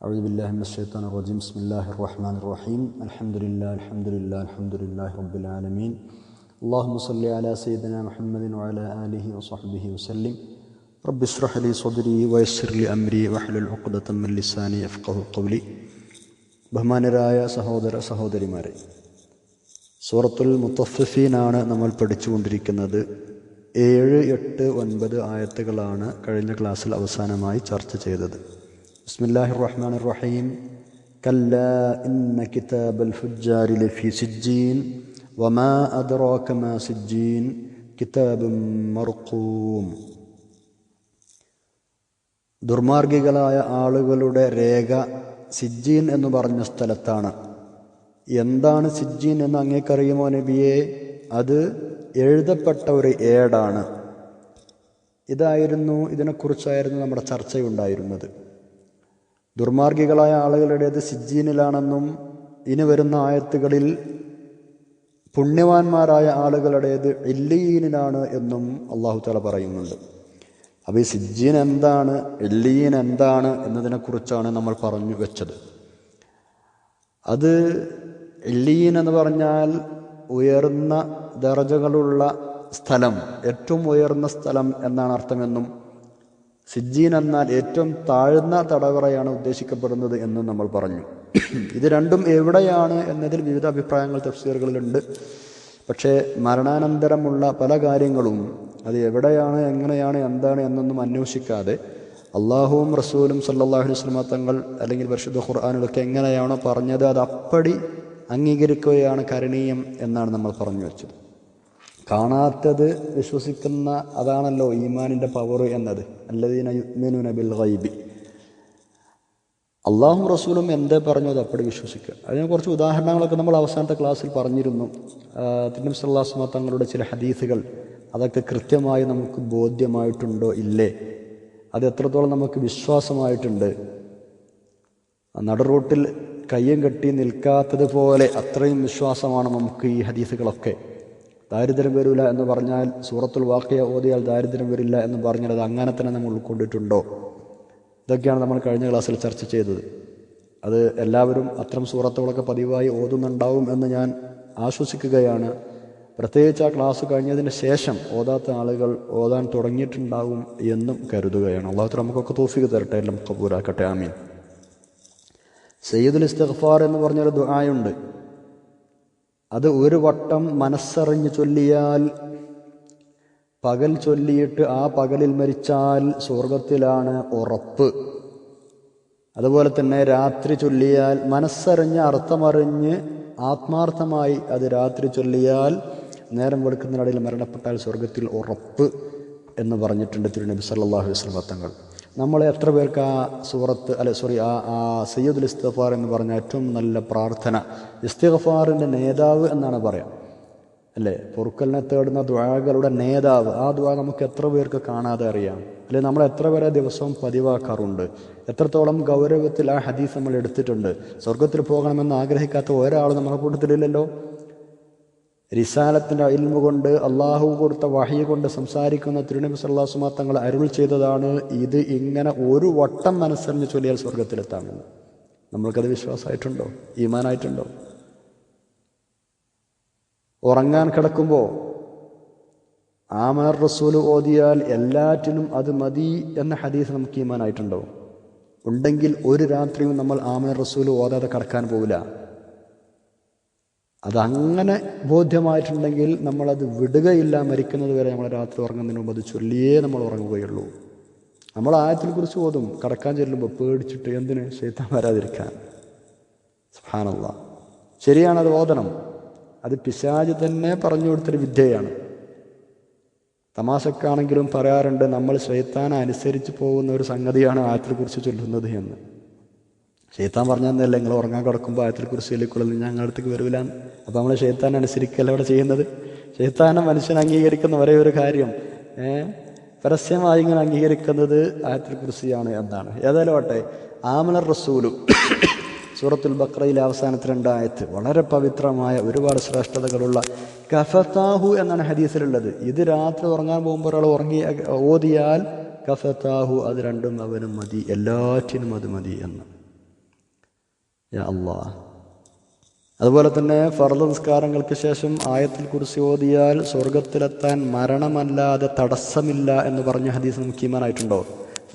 أعوذ بالله من الشيطان الرجيم بسم الله الرحمن الرحيم الحمد لله الحمد لله الحمد لله رب العالمين اللهم صل على سيدنا محمد وعلى آله وصحبه وسلم رب اشرح لي صدري ويسر لي أمري واحلل عقدة من لساني يفقه قولي ബഹുമാനരായ സഹോദര സഹോദരിമാരെ സൂറത്തുൽ മുത്തഫീനാണ് നമ്മൾ പഠിച്ചുകൊണ്ടിരിക്കുന്നത് ഏഴ് എട്ട് ഒൻപത് ആയത്തുകളാണ് കഴിഞ്ഞ ക്ലാസ്സിൽ അവസാനമായി ചർച്ച ചെയ്തത് ബിസ്മില്ലാഹി الرحمن റഹീം കല്ല ഇന്ന കിതാബൽ الفجار لفي سجين വമാ أدراك മാ سجين كتاب മർഖൂം ദുർമാർഗികളായ ആളുകളുടെ രേഖ സിജ്ജീൻ എന്ന് പറഞ്ഞ സ്ഥലത്താണ്. എന്താണ് സിജ്ജീൻ എന്ന് അങ്ങേക്കറിയുമോ നബിയെ? അത് എഴുതപ്പെട്ട ഒരു ഏടാണ്. ഇതായിരുന്നു ഇതിനെക്കുറിച്ചായിരുന്നു നമ്മുടെ ചർച്ചയുണ്ടായിരുന്നത്. ദുർമാർഗികളായ ആളുകളുടേത് സിജ്ജീനിലാണെന്നും ഇനി വരുന്ന ആയത്തുകളിൽ പുണ്യവാന്മാരായ ആളുകളുടേത് എല്ലീനിലാണ് എന്നും അള്ളാഹു തല പറയുന്നുണ്ട്. അപ്പോൾ ഈ സിജ്ജീൻ എന്താണ് എല്ലീൻ എന്താണ് എന്നതിനെക്കുറിച്ചാണ് നമ്മൾ പറഞ്ഞു വെച്ചത്. അത് എല്ലീൻ എന്ന് പറഞ്ഞാൽ ഉയർന്ന ദർജകളുള്ള സ്ഥലം ഏറ്റവും ഉയർന്ന സ്ഥലം എന്നാണ് അർത്ഥമെന്നും സിജ്ജീൻ എന്നാൽ ഏറ്റവും താഴ്ന്ന തടവറയാണ് ഉദ്ദേശിക്കപ്പെടുന്നത് എന്ന് നമ്മൾ പറഞ്ഞു. ഇത് രണ്ടും എവിടെയാണ് എന്നതിൽ വിവിധ അഭിപ്രായങ്ങൾ തഫ്സീറുകളിലുണ്ട്. പക്ഷേ മരണാനന്തരമുള്ള പല കാര്യങ്ങളും അത് എവിടെയാണ് എങ്ങനെയാണ് എന്താണ് എന്നൊന്നും അന്വേഷിക്കാതെ അള്ളാഹുവും റസൂലും സല്ലാഹു വസ്ലമ തങ്ങൾ അല്ലെങ്കിൽ പരിശുദ്ധ ഖുർആാനുകളൊക്കെ എങ്ങനെയാണോ പറഞ്ഞത് അത് അപ്പടി അംഗീകരിക്കുകയാണ് കരണീയം എന്നാണ് നമ്മൾ പറഞ്ഞു വെച്ചത്. കാണാത്തത് വിശ്വസിക്കുന്ന അതാണല്ലോ ഈമാനിന്റെ പവർ എന്നത്. അല്ലദീന യുഗ്മിനുന ബിൽ ഗൈബി. അള്ളാഹും റസൂലും എന്തേ പറഞ്ഞു അത് അപ്പടി വിശ്വസിക്കുക. അതിനെ കുറച്ച് ഉദാഹരണങ്ങളൊക്കെ നമ്മൾ അവസാനത്തെ ക്ലാസ്സിൽ പറഞ്ഞിരുന്നു. തിന്നും സല്ലാസ്മ തങ്ങളുടെ ചില ഹദീസുകൾ. അതൊക്കെ കൃത്യമായി നമുക്ക് ബോധ്യമായിട്ടുണ്ടോ? ഇല്ലേ? അത് എത്രത്തോളം നമുക്ക് വിശ്വാസമായിട്ടുണ്ട്? നടുറൂട്ടിൽ കയ്യും കെട്ടി നിൽക്കാത്തതുപോലെ അത്രയും വിശ്വാസമാണ് നമുക്ക് ഈ ഹദീസുകളൊക്കെ. ദാരിദ്ര്യം വരില്ല എന്ന് പറഞ്ഞാൽ സൂറത്തുൽ വാക്കിയ ഓതിയാൽ ദാരിദ്ര്യം വരില്ല എന്ന് പറഞ്ഞാൽ അത് അങ്ങനെ തന്നെ നമ്മൾ ഉൾക്കൊണ്ടിട്ടുണ്ടോ? ഇതൊക്കെയാണ് നമ്മൾ കഴിഞ്ഞ ക്ലാസ്സിൽ ചർച്ച ചെയ്തത്. അത് എല്ലാവരും അത്തരം സൂറത്തുകളൊക്കെ പതിവായി ഓതുന്നുണ്ടാവും എന്ന് ഞാൻ ആശ്വസിക്കുകയാണ്. പ്രത്യേകിച്ച് ആ ക്ലാസ് കഴിഞ്ഞതിന് ശേഷം ഓതാത്ത ആളുകൾ ഓതാൻ തുടങ്ങിയിട്ടുണ്ടാവും എന്നും കരുതുകയാണ്. അള്ളാഹു നമുക്കൊക്കെ തോഫിക്ക് തരട്ടെ എല്ലാം കബൂരാക്കട്ടെ ആമീൻ. സയ്യിദുൽ ഇസ്തഖ്ഫാർ എന്ന് പറഞ്ഞൊരു ദുആയുണ്ട്. അത് ഒരു വട്ടം മനസ്സറിഞ്ഞ് ചൊല്ലിയാൽ പകൽ ചൊല്ലിയിട്ട് ആ പകലിൽ മരിച്ചാൽ സ്വർഗത്തിലാണ് ഉറപ്പ്. അതുപോലെ തന്നെ രാത്രി ചൊല്ലിയാൽ മനസ്സറിഞ്ഞ് അർത്ഥമറിഞ്ഞ് ആത്മാർത്ഥമായി അത് രാത്രി ചൊല്ലിയാൽ നേരം വെളുക്കുന്നതിനിടയിൽ മരണപ്പെട്ടാൽ സ്വർഗത്തിൽ ഉറപ്പ് എന്ന് പറഞ്ഞിട്ടുണ്ട് തിരുനബി സല്ലാഹു വസ്ലം തങ്ങൾ. നമ്മളെ എത്ര പേർക്ക് ആ സൂറത്ത് അല്ലെ സോറി ആ ആ സയ്യദുൽ ഇസ്തഫാർ എന്ന് പറഞ്ഞ ഏറ്റവും നല്ല പ്രാർത്ഥന. ഇസ്തഫാറിന്റെ നേതാവ് എന്നാണ് പറയാം. അല്ലേ? പൊറുക്കലിനെ തേടുന്ന ദ്വാകളുടെ നേതാവ്. ആ ദ്വാ നമുക്ക് എത്ര പേർക്ക് കാണാതെ അറിയാം. അല്ലെ നമ്മൾ എത്ര പേരെ ദിവസവും പതിവാക്കാറുണ്ട്. എത്രത്തോളം ഗൗരവത്തിൽ ആ ഹദീസ് നമ്മൾ എടുത്തിട്ടുണ്ട്. സ്വർഗത്തിൽ പോകണമെന്ന് ആഗ്രഹിക്കാത്ത ഒരാൾ നമ്മുടെ കൂട്ടത്തിലില്ലല്ലോ. റിസാലത്തിന്റെ ഇൽമ കൊണ്ട് അള്ളാഹു കൊടുത്ത വഹി കൊണ്ട് സംസാരിക്കുന്ന തിരുനബി സല്ലാസുമ തങ്ങൾ അരുൾ ചെയ്തതാണ്. ഇത് ഇങ്ങനെ ഒരു വട്ടം മനസ്സറിഞ്ഞ് ചൊല്ലിയാൽ സ്വർഗത്തിലെത്താമെന്ന് നമ്മൾക്കത് വിശ്വാസമായിട്ടുണ്ടോ? ഈമാനായിട്ടുണ്ടോ? ഉറങ്ങാൻ കിടക്കുമ്പോൾ ആമർ റസൂൽ ഓതിയാൽ എല്ലാറ്റിനും അത് മതി എന്ന ഹദീസ് നമുക്ക് ഈമാനായിട്ടുണ്ടോ? ഉണ്ടെങ്കിൽ ഒരു രാത്രിയും നമ്മൾ ആമർ റസൂൽ ഓതാതെ കടക്കാൻ പോവില്ല. അതങ്ങനെ ബോധ്യമായിട്ടുണ്ടെങ്കിൽ നമ്മളത് വിടുകയില്ല മരിക്കുന്നത് വരെ നമ്മൾ രാത്രി ഉറങ്ങുന്നതിന് മുമ്പ് അത് ചൊല്ലിയേ നമ്മൾ ഉറങ്ങുകയുള്ളൂ. നമ്മൾ ആയത്തിൽ കുറിച്ച് ഓതും. കടക്കാൻ ചെല്ലുമ്പോൾ പേടിച്ചിട്ട് എന്തിന്? ശൈത്താൻ വരാതിരിക്കാൻ. സുഹാനല്ല ശരിയാണ് അത് അത് പിശാജ് തന്നെ പറഞ്ഞു കൊടുത്തൊരു വിദ്യയാണ്. തമാശക്കാണെങ്കിലും പറയാറുണ്ട് നമ്മൾ ശൈത്താനെ അനുസരിച്ച് പോകുന്ന ഒരു സംഗതിയാണ് ആയത്തിനെ കുറിച്ച് ചൊല്ലുന്നത് എന്ന്. ഷെയ്ത്താൻ പറഞ്ഞതന്നല്ലേ നിങ്ങൾ ഉറങ്ങാൻ കിടക്കുമ്പോൾ ആയത്തിൽ കുറിച്ചിലേക്കുള്ളത് ഞങ്ങളുടെ അടുത്തേക്ക് വരില്ല അപ്പോൾ നമ്മൾ ഷെയ്ത്താൻ അനുസരിക്കല്ല ഇവിടെ ചെയ്യുന്നത്? ഷെയ്ത്താനെ മനുഷ്യൻ അംഗീകരിക്കുന്ന ഒരേ ഒരു കാര്യം പരസ്യമായി ഇങ്ങനെ അംഗീകരിക്കുന്നത് ആയത്തിൽ കുറിച്ചിയാണ് എന്നാണ്. ഏതായാലും ആട്ടെ ആമലർ റസൂലു സൂറത്തുൽ ബക്രയിലെ അവസാനത്തെ രണ്ടായത്ത് വളരെ പവിത്രമായ ഒരുപാട് ശ്രേഷ്ഠതകളുള്ള കഫത്താഹു എന്നാണ് ഹദീസിലുള്ളത്. ഇത് രാത്രി ഉറങ്ങാൻ പോകുമ്പോൾ ഒരാൾ ഉറങ്ങി ഓതിയാൽ കഫത്താഹു അത് രണ്ടും അവനും മതി എല്ലാറ്റിനും അത് മതി എന്ന്. യാ അള്ളാ അതുപോലെ തന്നെ ഫർദ് നിസ്കാരങ്ങൾക്ക് ശേഷം ആയത്തിൽ കുറിച്ച് ഓതിയാൽ സ്വർഗത്തിലെത്താൻ മരണമല്ലാതെ തടസ്സമില്ല എന്ന് പറഞ്ഞ ഹദീസ് നമുക്ക് ഈമാനായിട്ടുണ്ടോ?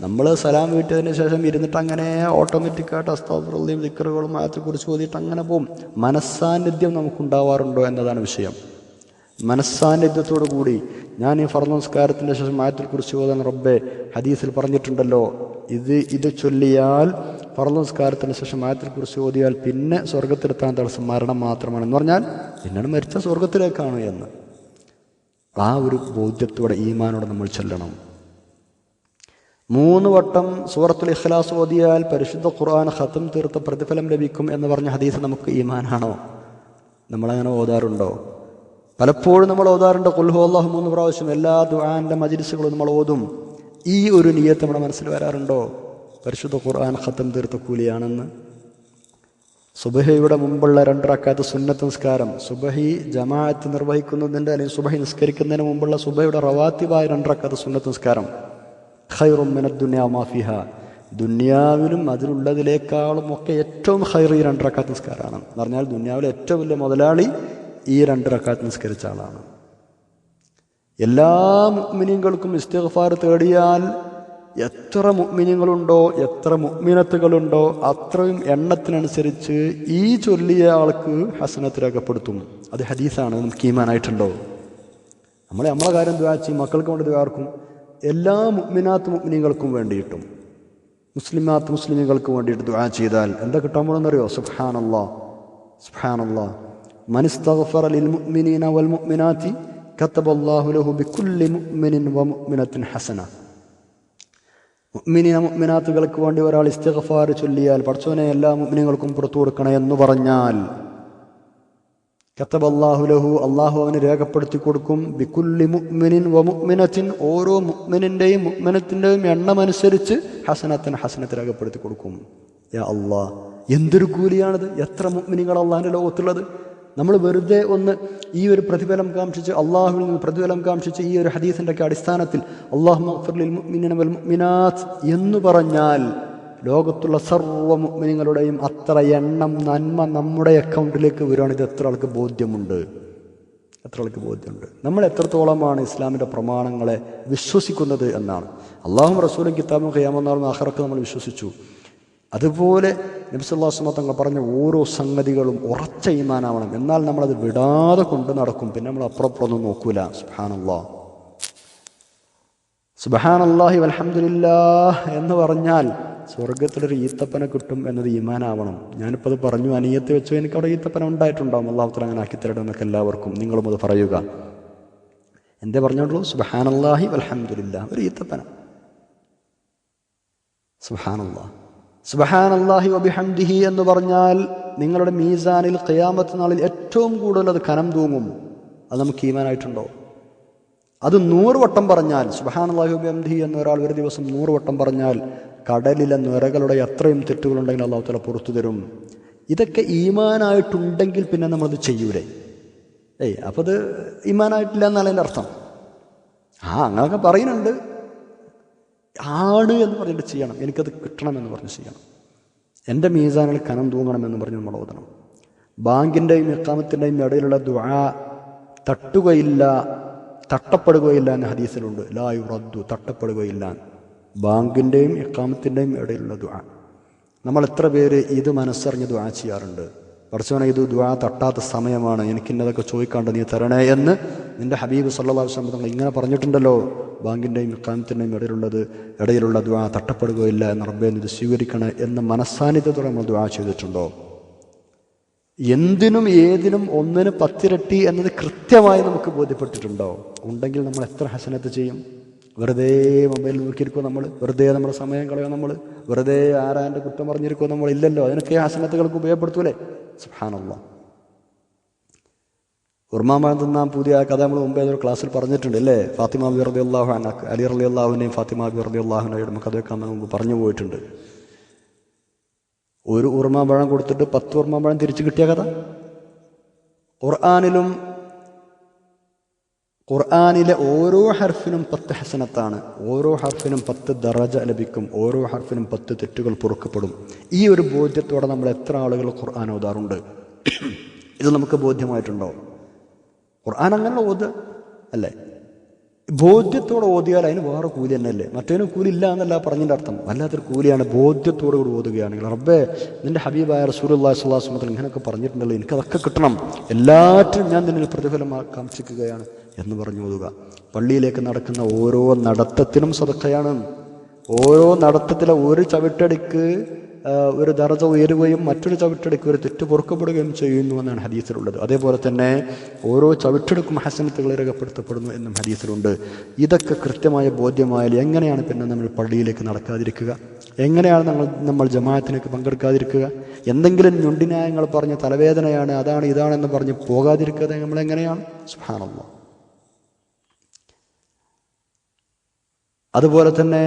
നമ്മൾ സലാം വീട്ടിയതിന് ശേഷം ഇരുന്നിട്ട് അങ്ങനെ ഓട്ടോമാറ്റിക്കായിട്ട് അസ്താഫുറയും ദിക്കറുകളും ആയത്തിൽ കുറിച്ച് ഓതിയിട്ട് അങ്ങനെ പോകും മനസ്സാന്നിധ്യം നമുക്കുണ്ടാവാറുണ്ടോ എന്നതാണ് വിഷയം. മനസ്സാന്നിധ്യത്തോടു കൂടി ഞാൻ ഈ ഫർദ് നമസ്കാരത്തിന്റെ ശേഷം ആയത്തിൽ കുറിച്ച് ഓതാൻ റബ്ബെ ഹദീസിൽ പറഞ്ഞിട്ടുണ്ടല്ലോ ഇത് ഇത് ചൊല്ലിയാൽ പറഞ്ഞ നമസ്കാരത്തിന് ശേഷം ആയത്തിൽ കുറിച്ച് ഓതിയാൽ പിന്നെ സ്വർഗത്തിലെത്താൻ തടസ്സം മരണം മാത്രമാണ് എന്ന് പറഞ്ഞാൽ പിന്നീട് മരിച്ച സ്വർഗത്തിലേക്കാണ് എന്ന്. ആ ഒരു ബോധ്യത്തോടെ ഈമാനോടെ നമ്മൾ ചെല്ലണം. മൂന്ന് വട്ടം സൂറത്തുൽ ഇഖ്ലാസ് ഓതിയാൽ പരിശുദ്ധ ഖുർആൻ ഖത്തം തീർത്ത പ്രതിഫലം ലഭിക്കും എന്ന് പറഞ്ഞ ഹദീസ് നമുക്ക് ഈമാനാണോ? നമ്മളങ്ങനെ ഓതാറുണ്ടോ? പലപ്പോഴും നമ്മൾ ഓതാറുണ്ട് കുൽഹു അള്ളാഹു മൂന്ന് പ്രാവശ്യം എല്ലാ ദുആന്റെ മജിലിസുകളും നമ്മൾ ഓതും. ഈ ഒരു നീയത്ത് നമ്മുടെ മനസ്സിൽ വരാറുണ്ടോ? പരിശുദ്ധ ഖുർആൻ ഖത്തം തീർത്ത കൂലിയാണെന്ന്. സുബഹയുടെ മുമ്പുള്ള രണ്ടറക്കാത്ത സുന്നത്ത് നിസ്കാരം. സുബഹി ജമാഅത്ത് നിർവഹിക്കുന്നതിന്റെ അല്ലെങ്കിൽ സുബഹി നിസ്കരിക്കുന്നതിന് മുമ്പുള്ള സുബഹയുടെ റവാത്തിവായ രണ്ടറക്കാത്ത സുന്നത്ത് നിസ്കാരം. ഹൈറും മിനദ് ദുനിയാ മാഫിഹ ദുന്യാവിലും അതിലുള്ളതിലേക്കാളും ഒക്കെ ഏറ്റവും ഹൈർ ഈ രണ്ട് റക്കാത്ത് നിസ്കാരമാണ്. എന്ന് പറഞ്ഞാൽ ദുന്യാവിലെ ഏറ്റവും വലിയ മുതലാളി ഈ രണ്ട് റക്കാത്ത് നിസ്കരിച്ച ആളാണ്. എല്ലാ മുഗ്മിനികൾക്കും ഇസ്തിഗ്ഫാർ തേടിയാൽ എത്ര മുഗ്മിനികളുണ്ടോ എത്ര മുഗ്മിനത്തുകളുണ്ടോ അത്രയും എണ്ണത്തിനനുസരിച്ച് ഈ ചൊല്ലിയ ആൾക്ക് ഹസനത്ത് രേഖപ്പെടുത്തും. അത് ഹദീസാണ് നമുക്ക് ഈമാനായിട്ടുണ്ടോ? നമ്മളെ നമ്മളെ കാര്യം ദ്വാച്ചി മക്കൾക്ക് വേണ്ടി ദ്വാർക്കും എല്ലാ മുഗ്മിനാത്ത് മുഗ്മിനികൾക്കും വേണ്ടിയിട്ടും മുസ്ലിമാത്ത് മുസ്ലിമുകൾക്ക് വേണ്ടിയിട്ട് ദുആ ചെയ്താൽ എന്താ കിട്ടാൻ പോകുന്നറിയോ സുബ്ഹാനല്ലാ സുബ്ഹാനല്ലാ. മനിസ്തഗ്ഫറ ലിൽ മുഅ്മിനീന വൽ മുഅ്മിനാത്തി കതബല്ലാഹു ലഹു ബികുല്ലി മുഅ്മിനിൻ വ മുഅ്മിനത്തിൻ ഹസന മുഅ്മിനീന മുഅ്മിനാത്തുകൾക്ക് വേണ്ടി ഒരാൾ ഇസ്തിഗ്ഫാർ ചൊല്ലിയാൽ പടച്ചോനെ എല്ലാ മുഅ്മിനീങ്ങൾക്കും പുറത്തു കൊടുക്കണേ എന്ന് പറഞ്ഞാൽ കത്തബ് അള്ളാഹു ലഹു അള്ളാഹു അവന് രേഖപ്പെടുത്തി കൊടുക്കും. ബിക്കുല്ലി മുഅ്മിനിൻ വ മുഅ്മിനത്തിൻ ഓരോ മുഅ്മിനിന്റെയും മുഅ്മിനത്തിന്റെയും എണ്ണമനുസരിച്ച് ഹസനത്തിന് ഹസനത്ത് രേഖപ്പെടുത്തി കൊടുക്കും. യാ അള്ളാ എന്തൊരു കൂലിയാണിത്? എത്ര മുഅ്മിനികൾ അള്ളാഹിന്റെ ലോകത്തുള്ളത്? നമ്മൾ വെറുതെ ഒന്ന് ഈ ഒരു പ്രതിഫലം കാക്ഷിച്ച് അള്ളാഹുവിൽ നിന്ന് പ്രതിഫലം കാക്ഷിച്ച് ഈ ഒരു ഹദീസിന്റെ ഒക്കെ അടിസ്ഥാനത്തിൽ അള്ളാഹു മുഅ്മിനീന വൽ മുഅ്മിനാത്ത് എന്ന് പറഞ്ഞാൽ ലോകത്തുള്ള സർവ മുഅ്മിനീങ്ങളുടെയും അത്ര എണ്ണം നന്മ നമ്മുടെ അക്കൗണ്ടിലേക്ക് വരുവാണ്. ഇത് എത്ര ആൾക്ക് ബോധ്യമുണ്ട്? എത്ര ആൾക്ക് ബോധ്യമുണ്ട്? നമ്മൾ എത്രത്തോളമാണ് ഇസ്ലാമിന്റെ പ്രമാണങ്ങളെ വിശ്വസിക്കുന്നത് എന്നാണ്. അള്ളാഹും റസൂലും കിതാബും ഖിയാമെന്നാളും നമ്മൾ വിശ്വസിച്ചു. അതുപോലെ നബിസുല്ലാസ്മ തങ്ങൾ പറഞ്ഞ ഓരോ സംഗതികളും ഉറച്ച ഈമാനാവണം. എന്നാൽ നമ്മളത് വിടാതെ കൊണ്ട് നടക്കും. പിന്നെ നമ്മൾ അപ്പുറപ്പുറൊന്നും നോക്കൂല. സുഹാനല്ലാ സുബഹാനല്ലാഹി വൽഹംദുലില്ലാ എന്ന് പറഞ്ഞാൽ സ്വർഗത്തിലൊരു ഈത്തപ്പന കിട്ടും എന്നത് ഈമാനാവണം. ഞാനിപ്പോൾ അത് പറഞ്ഞു. അനിയത്ത് വെച്ചു. എനിക്ക് അവിടെ ഈത്തപ്പന ഉണ്ടായിട്ടുണ്ടാവും. അള്ളാഹുത്തല അങ്ങനെ ആക്കി തരണം എന്നൊക്കെ എല്ലാവർക്കും നിങ്ങളും അത് പറയുക. എന്തേ പറഞ്ഞോളൂ? സുബഹാനല്ലാഹി അലഹമില്ല ഒരു ഈത്തപ്പന. സുബഹാനല്ലാ സുബഹാനല്ലാഹി വബിഹംദിഹി എന്ന് പറഞ്ഞാൽ നിങ്ങളുടെ മീസാനിൽ ഖിയാമത്ത് നാളിൽ ഏറ്റവും കൂടുതൽ അത് കനം തൂങ്ങും. അത് നമുക്ക് ഈമാനായിട്ടുണ്ടോ? അത് നൂറ് വട്ടം പറഞ്ഞാൽ സുബഹാനല്ലാഹി വബിഹംദിഹി എന്ന ഒരാൾ ഒരു ദിവസം നൂറ് വട്ടം പറഞ്ഞാൽ കടലിലെ നിറകളുടെ എത്രയും തെറ്റുകളുണ്ടെങ്കിൽ അള്ളാഹു തല പുറത്തു തരും. ഇതൊക്കെ ഈമാനായിട്ടുണ്ടെങ്കിൽ പിന്നെ നമ്മളത് ചെയ്യൂലേ? ഏയ് അപ്പോൾ അത് ഈമാനായിട്ടില്ല എന്നാണ് അർത്ഥം. ആ അങ്ങനെയൊക്കെ പറയുന്നുണ്ട്. ആണ് എന്ന് പറഞ്ഞിട്ട് ചെയ്യണം. എനിക്കത് കിട്ടണമെന്ന് പറഞ്ഞ് ചെയ്യണം. എന്റെ മീസാനിൽ കനം തൂങ്ങണമെന്ന് പറഞ്ഞ് നമ്മൾ ഓതണം. ബാങ്കിന്റെയും ഇക്കാമത്തിന്റെയും ഇടയിലുള്ള ദ്വാ തട്ടുകയില്ല തട്ടപ്പെടുകയില്ല എന്ന ഹദീസിലുണ്ട്. ലായു റദ്ദു തട്ടപ്പെടുകയില്ല. ബാങ്കിന്റെയും ഇക്കാമത്തിന്റെയും ഇടയിലുള്ള ദ്വാ നമ്മൾ എത്ര പേര് ഇത് മനസ്സറിഞ്ഞ് ദ്വാ ചെയ്യാറുണ്ട്? പഠിച്ചവനെ ഇത് ദ്വാ തട്ടാത്ത സമയമാണ്. എനിക്കിന്നതൊക്കെ ചോദിക്കാണ്ട് നീ തരണേ എന്ന് നിന്റെ ഹബീബ് സല്ലാ തങ്ങൾ ഇങ്ങനെ പറഞ്ഞിട്ടുണ്ടല്ലോ. ബാങ്കിന്റെയും ഇക്കാമത്തിന്റെയും ഇടയിലുള്ളത് ഇടയിലുള്ള ദ്വാ തട്ടപ്പെടുകയില്ല എന്ന് റബ്ബെ ഇത് സ്വീകരിക്കണേ എന്ന് മനസ്സാന്നിധ്യത്തോടെ നമ്മൾ ദ്വാ ചെയ്തിട്ടുണ്ടോ? എന്തിനും ഏതിനും ഒന്നിന് പത്തിരട്ടി എന്നത് കൃത്യമായി നമുക്ക് ബോധ്യപ്പെട്ടിട്ടുണ്ടോ? ഉണ്ടെങ്കിൽ നമ്മൾ എത്ര ഹസനത്ത് ചെയ്യും? വെറുതെ മൊബൈൽ നോക്കിയിരിക്കുമോ നമ്മൾ വെറുതെ നമ്മുടെ സമയം കളയോ നമ്മൾ വെറുതെ ആരാന്റെ കുറ്റം പറഞ്ഞിരിക്കുമോ നമ്മൾ ഇല്ലല്ലോ അതിനൊക്കെ ആസനത്തുകൾക്ക് ഉപയോഗപ്പെടുത്തൂലേ? സുഹാനുള്ള ഉർമാമാൻ തിന്നാൻ പുതിയ കഥ നമ്മൾ മുമ്പേ ഒരു ക്ലാസ്സിൽ പറഞ്ഞിട്ടുണ്ട് അല്ലേ? ഫാത്തിമ ബി റബി അള്ളാഹു അലി റലി അള്ളാഹുവിനെയും ഫാത്തിമ ബി റബി അള്ളാഹുനയുടെ നമുക്ക് അതൊക്കെ പറഞ്ഞു പോയിട്ടുണ്ട്. ഒരു ഉർമാമ്പഴം കൊടുത്തിട്ട് പത്ത് ഉർമാമ്പഴം തിരിച്ചു കിട്ടിയ കഥ? ഖുർആാനിലും ഖുർആാനിലെ ഓരോ ഹർഫിനും പത്ത് ഹസനത്താണ്. ഓരോ ഹർഫിനും പത്ത് ദറജ ലഭിക്കും. ഓരോ ഹർഫിനും പത്ത് തെറ്റുകൾ പൊറുക്കപ്പെടും. ഈ ഒരു ബോധ്യത്തോടെ നമ്മൾ എത്ര ആളുകൾ ഖുർആൻ ഓതാറുണ്ട്? ഇത് നമുക്ക് ബോധ്യമായിട്ടുണ്ടോ? ഖുർആൻ അങ്ങനെ ഓത് അല്ലേ? ബോധ്യത്തോടെ ഓതിയാൽ അതിന് വേറെ കൂലി തന്നെയല്ലേ? മറ്റേനും കൂലി ഇല്ല എന്നല്ല പറഞ്ഞതിന്റെ അർത്ഥം. വല്ലാത്തൊരു കൂലിയാണ് ബോധ്യത്തോടു കൂടി ഓതുകയാണെങ്കിൽ റബ്ബേ നിന്റെ ഹബീബായ റസൂലുല്ലാ സുല്ലാസ് മുതൽ ഇങ്ങനെയൊക്കെ പറഞ്ഞിട്ടുണ്ടല്ലോ. എനിക്കതൊക്കെ കിട്ടണം. എല്ലാറ്റിനും ഞാൻ നിന്നിൽ പ്രതിഫലം എന്ന് പറഞ്ഞു ഓതുക. പള്ളിയിലേക്ക് നടക്കുന്ന ഓരോ നടത്തത്തിനും സദക്കയാണ് ഓരോ നടത്തത്തിലെ ഒരു ചവിട്ടടിക്ക് ഒരു ദർജ ഉയരുകയും മറ്റൊരു ചവിട്ടടിക്ക് ഒരു തെറ്റ് പൊറുക്കപ്പെടുകയും ചെയ്യുന്നു എന്നാണ് ഹദീസിലുള്ളത്. അതേപോലെ തന്നെ ഓരോ ചവിട്ടെടുക്കും ഹസനത്തുകൾ രേഖപ്പെടുത്തപ്പെടുന്നു എന്നും ഹദീസിലുണ്ട്. ഇതൊക്കെ കൃത്യമായ ബോധ്യമായാൽ എങ്ങനെയാണ് പിന്നെ നമ്മൾ പള്ളിയിലേക്ക് നടക്കാതിരിക്കുക? എങ്ങനെയാണ് നമ്മൾ നമ്മൾ ജമാഅത്തിനൊക്കെ പങ്കെടുക്കാതിരിക്കുക? എന്തെങ്കിലും ഞൊണ്ടിന്യായങ്ങൾ പറഞ്ഞ് തലവേദനയാണ് അതാണ് ഇതാണെന്ന് പറഞ്ഞ് പോകാതിരിക്കാതെ നമ്മൾ എങ്ങനെയാണ്? അതുപോലെ തന്നെ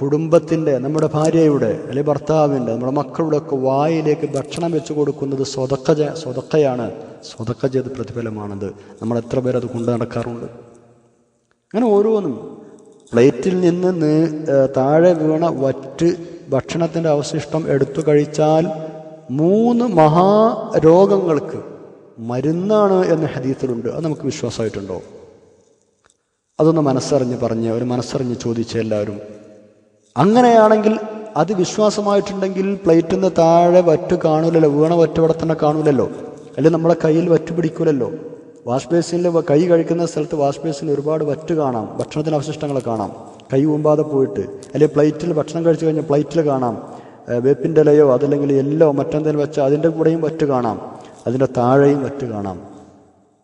കുടുംബത്തിന്റെ നമ്മുടെ ഭാര്യയുടെ അല്ലെ ഭർത്താവിന്റെ നമ്മുടെ മക്കളുടെ ഒക്കെ വായിലേക്ക് ഭക്ഷണം വെച്ച് കൊടുക്കുന്നത് സ്വതക്ക സ്വതക്കയാണ്. സ്വതക്ക ചെയ്ത് പ്രതിഫലമാണത്. നമ്മൾ എത്ര പേരത് കൊണ്ടു നടക്കാറുണ്ട്? അങ്ങനെ ഓരോന്നും. പ്ലേറ്റിൽ നിന്ന് താഴെ വീണ വറ്റ് ഭക്ഷണത്തിന്റെ അവശിഷ്ടം എടുത്തു കഴിച്ചാൽ മൂന്ന് മഹാരോഗങ്ങൾക്ക് മരുന്നാണ് എന്ന ഹദീത്തിലുണ്ട് അത് നമുക്ക് വിശ്വാസമായിട്ടുണ്ടോ? അതൊന്ന് മനസ്സറിഞ്ഞ് പറഞ്ഞ് ഒരു മനസ്സറിഞ്ഞ് ചോദിച്ച എല്ലാവരും. അങ്ങനെയാണെങ്കിൽ അത് വിശ്വാസമായിട്ടുണ്ടെങ്കിൽ പ്ലേറ്റിൽ നിന്ന് താഴെ വറ്റ് കാണൂലല്ലോ വീണ വറ്റ് ഇവിടെ തന്നെ കാണൂലല്ലോ. അല്ലെങ്കിൽ നമ്മളെ കയ്യിൽ വറ്റ് പിടിക്കൂലല്ലോ. വാഷ് ബേസിനിൽ കൈ കഴിക്കുന്ന സ്ഥലത്ത് വാഷ് ബേസിനിൽ ഒരുപാട് വറ്റ് കാണാം. ഭക്ഷണത്തിന് അവശിഷ്ടങ്ങൾ കാണാം. കൈ ഊമ്പാതെ പോയിട്ട് അല്ലെങ്കിൽ പ്ലേറ്റിൽ ഭക്ഷണം കഴിച്ചു കഴിഞ്ഞാൽ പ്ലേറ്റിൽ കാണാം. വേപ്പിന്റെ ഇലയോ അതല്ലെങ്കിൽ എല്ലോ മറ്റെന്തെങ്കിലും വെച്ചാൽ അതിന്റെ കൂടെയും വറ്റ് കാണാം. അതിന്റെ താഴെയും വറ്റ് കാണാം.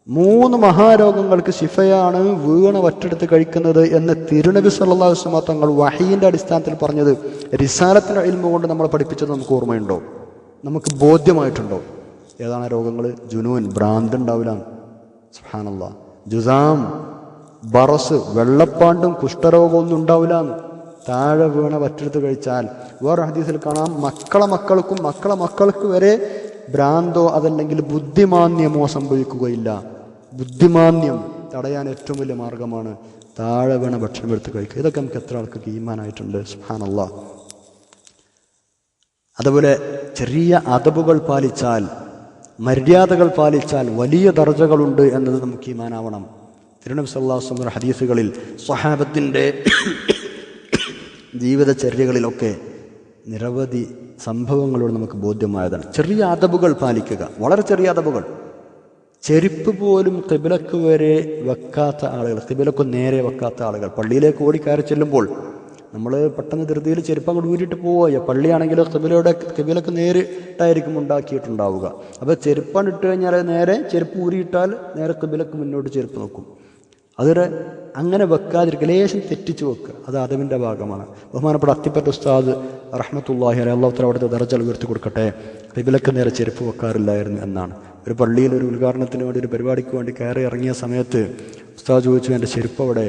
മൂന്ന് മഹാരോഗങ്ങൾക്ക് ശിഫയാണ് വീണ വറ്റെടുത്ത് കഴിക്കുന്നത് എന്ന് തിരുനബി വസല്ലം തങ്ങൾ വഹീന്റെ അടിസ്ഥാനത്തിൽ പറഞ്ഞത്. റിസാലത്തിന്റെ ഇൽമ കൊണ്ട് നമ്മൾ പഠിപ്പിച്ചത് നമുക്ക് ഓർമ്മയുണ്ടോ? നമുക്ക് ബോധ്യമായിട്ടുണ്ടോ? ഏതാണ് രോഗങ്ങൾ ജുനൂൻ ഭ്രാന്ത് ഉണ്ടാവില്ല. സുഹാനല്ല ജുസാം ബറസ് വെള്ളപ്പാണ്ടും കുഷ്ഠരോഗമൊന്നും ഉണ്ടാവില്ല. താഴെ വീണ വറ്റെടുത്ത് കഴിച്ചാൽ. വേറെ ഹദീസിൽ കാണാം മക്കളെ മക്കൾക്കും മക്കളെ മക്കൾക്ക് വരെ ഭ്രാന്തോ അതല്ലെങ്കിൽ ബുദ്ധിമാന്യമോ സംഭവിക്കുകയില്ല. ബുദ്ധിമാന്യം തടയാൻ ഏറ്റവും വലിയ മാർഗമാണ് താഴെ വീണ ഭക്ഷണം എടുത്ത് കഴിക്കുക. ഇതൊക്കെ നമുക്ക് എത്ര ആൾക്ക് ഈമാനായിട്ടുണ്ട്. സുഹാനല്ല അതുപോലെ ചെറിയ അതബുകൾ പാലിച്ചാൽ മര്യാദകൾ പാലിച്ചാൽ വലിയ ദർജകളുണ്ട് എന്നത് നമുക്ക് ഈമാനാവണം. തിരുനബി സല്ലാസ് ഹദീസുകളിൽ സ്വഹാബത്തിന്റെ ജീവിതചര്യകളിലൊക്കെ നിരവധി സംഭവങ്ങളോട് നമുക്ക് ബോധ്യമായതാണ്. ചെറിയ അതബുകൾ പാലിക്കുക. വളരെ ചെറിയ അതബുകൾ ചെരുപ്പ് പോലും കിബിലക്ക് വരെ വെക്കാത്ത ആളുകൾ കിബിലക്ക് നേരെ വെക്കാത്ത ആളുകൾ. പള്ളിയിലേക്ക് ഓടി കയറി ചെല്ലുമ്പോൾ നമ്മൾ പെട്ടെന്ന് ധൃതിയിൽ ചെരുപ്പ് അങ്ങോട്ട് ഊരിയിട്ട് പോവുക. പള്ളിയാണെങ്കിൽ കിബിലയുടെ കിബിലക്ക് നേരിട്ടായിരിക്കും ഉണ്ടാക്കിയിട്ടുണ്ടാവുക. അപ്പോൾ ചെരുപ്പാണ് ഇട്ട് കഴിഞ്ഞാൽ നേരെ ചെരുപ്പ് ഊരിയിട്ടാൽ നേരെ കിബിലക്ക് മുന്നോട്ട് ചെരുപ്പ് നോക്കും അതൊരു അങ്ങനെ വെക്കാതിരിക്കുക ലേശം തെറ്റിച്ച് വെക്കുക അത് അതവിന്റെ ഭാഗമാണ്. ബഹുമാനപ്പെട്ട അത്തിപ്പറ്റ ഉസ്താദ് റഹ്മത്തുല്ലാഹി അലൈഹി അള്ളാഹുത്തല അവിടുത്തെ ദർജൽ ഉയർത്തി കൊടുക്കട്ടെ. കിബിലക്ക് നേരെ ചെരുപ്പ് വെക്കാറില്ലായിരുന്നു എന്നാണ്. ഒരു പള്ളിയിൽ ഒരു ഉദ്ഘാടനത്തിന് വേണ്ടി ഒരു പരിപാടിക്ക് വേണ്ടി കയറി ഇറങ്ങിയ സമയത്ത് ഉസ്താദ് ചോദിച്ചു എന്റെ ചെരുപ്പ് അവിടെ?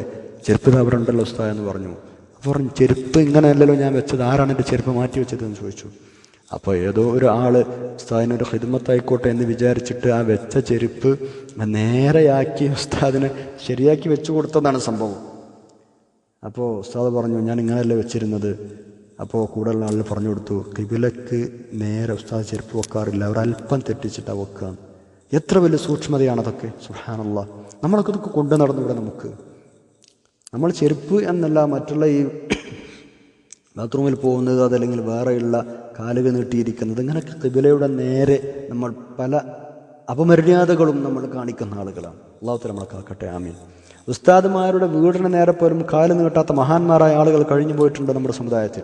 ചെരുപ്പ് ഇതാ ഉസ്താദ് എന്ന് പറഞ്ഞു. അപ്പോൾ പറഞ്ഞു ചെരുപ്പ് ഇങ്ങനെയല്ലല്ലോ ഞാൻ വെച്ചത്. ആരാണ് എന്റെ ചെരുപ്പ് മാറ്റി വെച്ചതെന്ന് ചോദിച്ചു. അപ്പോൾ ഏതോ ഒരു ആൾ ഉസ്താദിനൊരു ഹിദ്മത്തായിക്കോട്ടെ എന്ന് വിചാരിച്ചിട്ട് ആ വെച്ച ചെരുപ്പ് നേരെയാക്കി ഉസ്താദിനെ ശരിയാക്കി വെച്ചു കൊടുത്തതാണ് സംഭവം. അപ്പോൾ ഉസ്താദ് പറഞ്ഞു ഞാൻ ഇങ്ങനെയല്ലേ വെച്ചിരുന്നത്. അപ്പോൾ കൂടെയുള്ള ആളിൽ പറഞ്ഞു കൊടുത്തു കിബിലക്ക് നേരെ ഉസ്താദ് ചെരുപ്പ് വെക്കാറില്ല ഒരല്പം തെറ്റിച്ചിട്ടാണ് വെക്കുക എത്ര വലിയ സൂക്ഷ്മതയാണ് അതൊക്കെ. സുഹാനുള്ള നമ്മളൊക്കെ ഇതൊക്കെ കൊണ്ടു നടന്നുകൂടെ നമുക്ക്. നമ്മൾ ചെരുപ്പ് എന്നല്ല മറ്റുള്ള ഈ ബാത്റൂമിൽ പോകുന്നത് അതല്ലെങ്കിൽ വേറെയുള്ള കാലുകൾ നീട്ടിയിരിക്കുന്നത് ഇങ്ങനെയൊക്കെ കിബിലയുടെ നേരെ നമ്മൾ പല അപമര്യാദകളും നമ്മൾ കാണിക്കുന്ന ആളുകളാണ്. അള്ളാഹുത്തല നമ്മളെ കാക്കട്ടെ. ആമീൻ. ഉസ്താദുമാരുടെ വീടിന് നേരെ പോലും കാൽ നീട്ടാത്ത മഹാന്മാരായ ആളുകൾ കഴിഞ്ഞു പോയിട്ടുണ്ട് നമ്മുടെ സമുദായത്തിൽ.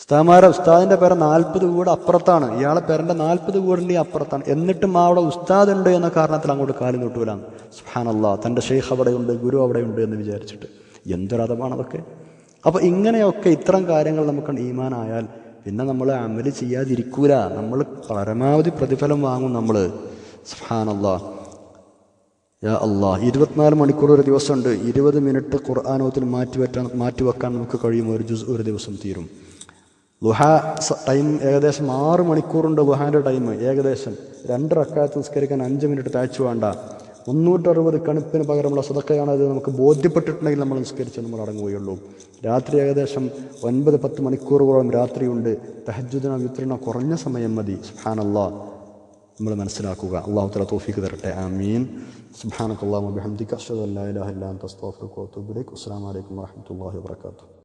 ഉസ്താദ്മാരെ ഉസ്താദിന്റെ പേര നാൽപ്പത് വീട് അപ്പുറത്താണ്. ഇയാളെ പേരന്റെ നാൽപ്പത് വീടിന്റെ അപ്പുറത്താണ്. എന്നിട്ടും അവിടെ ഉസ്താദ് ഉണ്ട് എന്ന കാരണത്തിൽ അങ്ങോട്ട് കാൽ നീട്ടൂലാണ് സുഹാനല്ല തന്റെ ഷെയ്ഖ് അവിടെയുണ്ട് ഗുരു അവിടെയുണ്ട് എന്ന് വിചാരിച്ചിട്ട്. എന്തൊരഥമാണ് അതൊക്കെ അപ്പോൾ ഇങ്ങനെയൊക്കെ ഇത്തരം കാര്യങ്ങൾ നമുക്ക് ഈമാനായാൽ പിന്നെ നമ്മൾ അമൽ ചെയ്യാതിരിക്കൂല. നമ്മൾ പരമാവധി പ്രതിഫലം വാങ്ങും നമ്മൾ സുഹാനല്ലാ യാ അള്ളാ ഇരുപത്തിനാല് മണിക്കൂർ ഒരു ദിവസമുണ്ട്. ഇരുപത് മിനിറ്റ് ഖുർആാനോത്തിൽ മാറ്റിവെറ്റാൻ മാറ്റിവെക്കാൻ നമുക്ക് കഴിയും ഒരു ജുസ് ഒരു ദിവസം തീരും. ലുഹ ടൈം ഏകദേശം ആറ് മണിക്കൂറുണ്ട് ലുഹാന്റെ ടൈം. ഏകദേശം. രണ്ട് റക്കായത്ത് നിസ്കരിക്കാൻ അഞ്ച് മിനിറ്റ് താഴ്ച വേണ്ട. മുന്നൂറ്ററുപത് കണുപ്പിന് പകരമുള്ള സ്വതക്കയാണ് അത് നമുക്ക് ബോധ്യപ്പെട്ടിട്ടുണ്ടെങ്കിൽ നമ്മൾ നിസ്കരിച്ച് നമ്മൾ അടങ്ങുകയുള്ളൂ. രാത്രി ഏകദേശം ഒൻപത് പത്ത് മണിക്കൂറുകളോളം രാത്രിയുണ്ട്. തഹജുദിന വിത്രണ കുറഞ്ഞ സമയം മതി. സുഹാനല്ലാ നമ്മൾ മനസ്സിലാക്കുക. അള്ളാഹു തല തോഫിക്ക് തരട്ടെ. ആമീൻ. മീൻ വബിഹംദിക. അഷ്ഹദു അസ്സലാമു അലൈക്കും വറഹ്മത്തുള്ളാഹി വബറകാതുഹു